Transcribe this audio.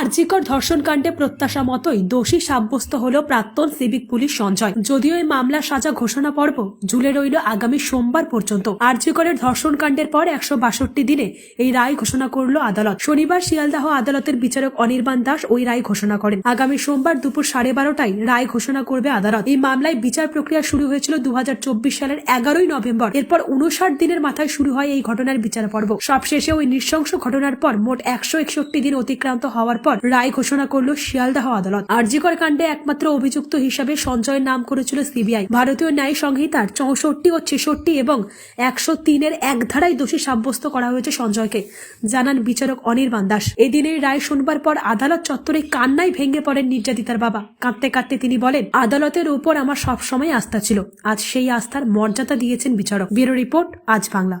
আরজিকর ধর্ষণ কাণ্ডে প্রত্যাশা মতোই দোষী সাব্যস্ত হল প্রাক্তন সিভিক পুলিশ সঞ্জয়। যদিও এই মামলার সাজা ঘোষণা পর্ব ঝুলে রইল আগামী সোমবার পর্যন্ত। আরজিকরের ধর্ষণ কাণ্ডের পর একশো বাষট্টি দিনে এই রায় ঘোষণা করল আদালত। শনিবার শিয়ালদাহ আদালতের বিচারক অনির্বাণ দাস ওই রায় ঘোষণা করেন। আগামী সোমবার দুপুর সাড়ে বারোটায় রায় ঘোষণা করবে আদালত। এই মামলায় বিচার প্রক্রিয়া শুরু হয়েছিল দু হাজার চব্বিশ সালের এগারোই নভেম্বর। এরপর উনষাট দিনের মাথায় শুরু হয় এই ঘটনার বিচার পর্ব। সবশেষে ওই নৃশংস ঘটনার পর মোট একশো একষট্টি দিন অতিক্রান্ত হওয়ার পর রায় ঘোষণা করল শিয়ালদাহ আদালত। আরজিকর কাণ্ডে একমাত্র অভিযুক্ত হিসাবে সঞ্জয়ের নাম করেছিল সিবিআই। ভারতীয় ন্যায় সংহিতার চৌষট্টি ও ছেষট্টি এবং একশো তিনের এক ধারায় দোষী সাব্যস্ত করা হয়েছে সঞ্জয়কে, জানান বিচারক অনির্বাণ দাস। এদিনের রায় শুনবার পর আদালত চত্বরে কান্নায় ভেঙে পড়েন নির্যাতিতার বাবা। কাঁদতে কাঁদতে তিনি বলেন, আদালতের উপর আমার সবসময় আস্থা ছিল। আজ সেই আস্থার মর্যাদা দিয়েছেন বিচারক। ব্যুরো রিপোর্ট, আজ বাংলা।